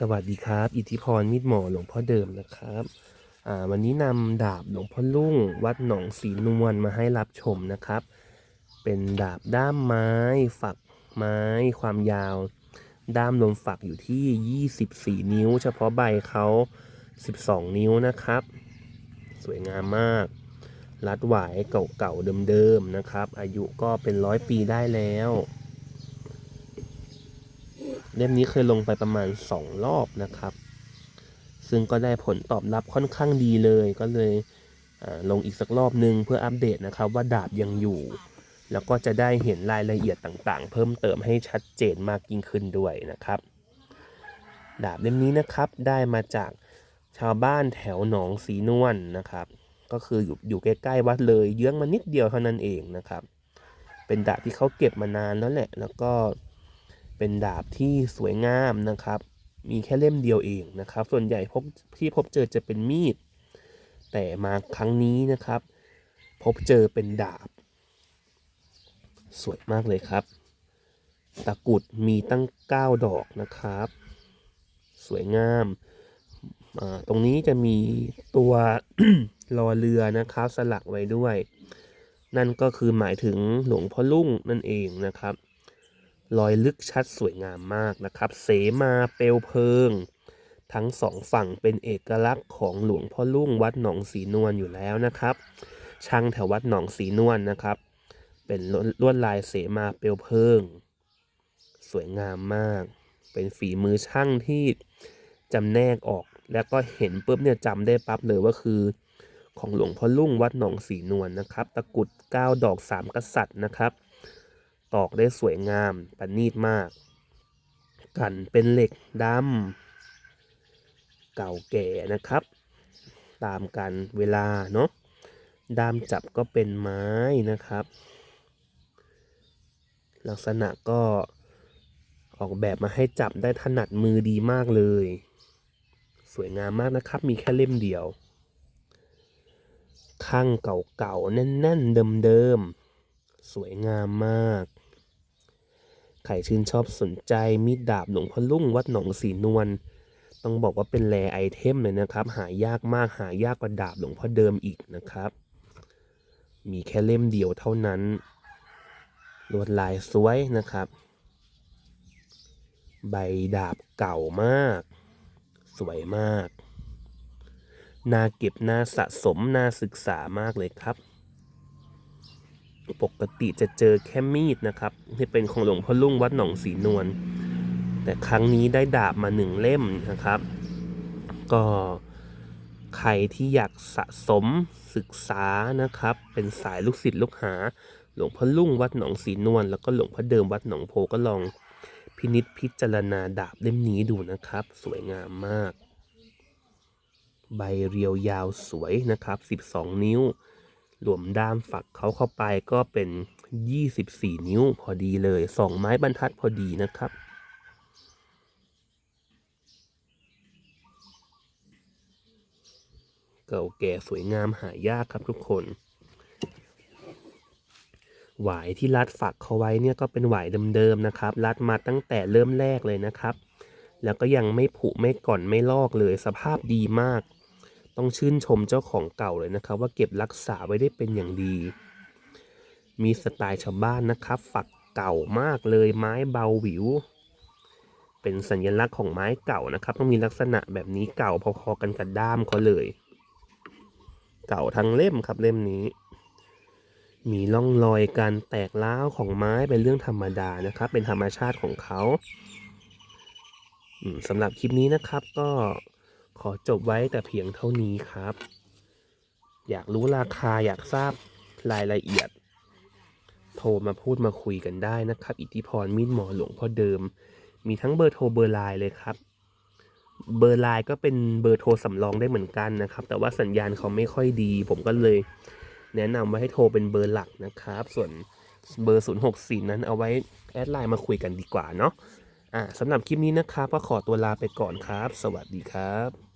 สวัสดีครับ อิทธิพรมิตรหมอหลวงพ่อเดิมนะครับวันนี้นำดาบหลวงพ่อลุ่ง วัดหนองสีนวลมาให้รับชมนะครับ เป็นดาบด้ามไม้ ฝักไม้ความยาว ด้ามลมฝักอยู่ที่ 24 นิ้ว เฉพาะใบเขา 12 นิ้วนะครับ สวยงามมาก รัดหวายเก่าๆเดิมๆนะครับ อายุก็เป็นร้อยปีได้แล้ว เล่มนี้เคยลงไปประมาณ 2 รอบนะครับ ซึ่งก็ได้ผลตอบรับค่อนข้างดีเลยก็เลยลงอีกสักรอบนึงเพื่ออัปเดตนะครับว่าดาบยังอยู่ แล้วก็จะได้เห็นรายละเอียดต่างๆ เพิ่มเติมให้ชัดเจนมากยิ่งขึ้นด้วยนะครับ ดาบเล่มนี้นะครับได้มาจากชาวบ้านแถวหนองสีนวลนะครับ ก็คืออยู่อยู่ใกล้ๆวัดเลยเยื้องมานิดเดียวเท่านั้นเองนะครับ เป็นดาบที่เขาเก็บมานานแล้วแหละ แล้วก็ เป็นดาบที่สวยงามนะครับ มีแค่เล่มเดียวเองนะครับ ส่วนใหญ่พบที่พบเจอจะเป็นมีด แต่มาครั้งนี้นะครับ พบเจอเป็นดาบ สวยมากเลยครับ ตะกรุดมีตั้ง 9 ดอกนะครับ สวยงามอ่าตรงนี้จะมีตัวรอเรือนะครับสลักไว้ด้วย นั่นก็คือหมายถึงหลวงพ่อลุ่งนั่นเองนะครับ รอยลึกชัดสวยงามมากนะครับ เสมาเปลวเพลิง ทั้งสองฝั่งเป็นเอกลักษณ์ของหลวงพ่อลุ่งวัดหนองสีนวลอยู่แล้วนะครับ ช่างแถววัดหนองสีนวลนะครับ เป็นลวดลายเสมาเปลวเพลิง สวยงามมาก เป็นฝีมือช่างที่จำแนกออก แล้วก็เห็นปุ๊บเนี่ยจำได้ปั๊บเลยว่าคือ ของหลวงพ่อลุ่งวัดหนองสีนวลนะครับ ตะกุด9ดอกสามกษัตริย์นะครับ ตอกได้สวยงามประณีตมาก กันเป็นเหล็กดำเก่าแก่นะครับ ตามกันเวลาเนาะด้ามจับก็เป็นไม้นะครับ ลักษณะก็ออกแบบมาให้จับได้ถนัดมือดีมากเลย สวยงามมากนะครับ มีแค่เล่มเดียว ข้างเก่าๆแน่นๆเดิมๆสวยงามมาก ใครชื่นชอบสนใจมีดดาบหลวงพ่อลุ่งวัดหนองสีนวลต้องบอกว่าเป็นแรไอเทมเลยนะครับ หายากมากหายากกว่าดาบหลวงพ่อเดิมอีกนะครับ มีแค่เล่มเดียวเท่านั้น ลวดลายสวยนะครับ ใบดาบเก่ามาก สวยมาก น่าเก็บน่าสะสมน่าศึกษามากเลยครับ ปกติจะเจอแค่มีดนะครับที่เป็นของหลวงพ่อลุ่งวัดหนองสีนวลแต่ครั้งนี้ได้ดาบมาหนึ่งเล่มนะครับ ก็ใครที่อยากสะสมศึกษานะครับ เป็นสายลูกศิษย์ลูกหา หลวงพ่อลุ่งวัดหนองสีนวลแล้วก็หลวงพ่อเดิมวัดหนองโพก็ลองพินิษพิจารณาดาบเล่มนี้ดูนะครับ สวยงามมาก ใบเรียวยาวสวยนะครับ 12 นิ้ว รวมด้ามฝักเขาเข้าไปก็เป็น 24 นิ้วพอดีเลย2ไม้บรรทัดพอดีนะครับ เก่าแก่สวยงามหายากครับทุกคน หวายที่รัดฝักเขาไว้เนี่ยก็เป็นหวายเดิมๆนะครับ รัดมาตั้งแต่เริ่มแรกเลยนะครับ แล้วก็ยังไม่ผุไม่ก่อนไม่ลอกเลยสภาพดีมาก ต้องชื่นชมเจ้าของเก่าเลยนะครับ ว่าเก็บรักษาไว้ได้เป็นอย่างดี มีสไตล์ชาวบ้านนะครับ ฝักเก่ามากเลยไม้เบาหวิว เป็นสัญลักษณ์ของไม้เก่านะครับ ต้องมีลักษณะแบบนี้เก่าพอๆกันกับด้ามเขาเลย เก่าทั้งเล่มครับเล่มนี้ มีร่องรอยการแตกร้าวของไม้เป็นเรื่องธรรมดานะครับ เป็นธรรมชาติของเขาสำหรับคลิปนี้นะครับก็ ขอจบไว้แต่เพียงเท่านี้ครับ อยากรู้ราคาอยากทราบรายละเอียด โทรมาพูดมาคุยกันได้นะครับ อิทธิพรมีดหมอหลวงพ่อเดิม มีทั้งเบอร์โทรเบอร์ไลน์เลยครับ เบอร์ไลน์ก็เป็นเบอร์โทรสำรองได้เหมือนกันนะครับ แต่ว่าสัญญาณเขาไม่ค่อยดี ผมก็เลย แนะนำว่าให้โทรเป็นเบอร์หลักนะครับ ส่วนเบอร์ 064 นั้นเอาไว้แอดไลน์มาคุยกันดีกว่าเนาะ อ่าสำหรับคลิปนี้นะครับก็ขอตัวลาไปก่อนครับ สวัสดีครับ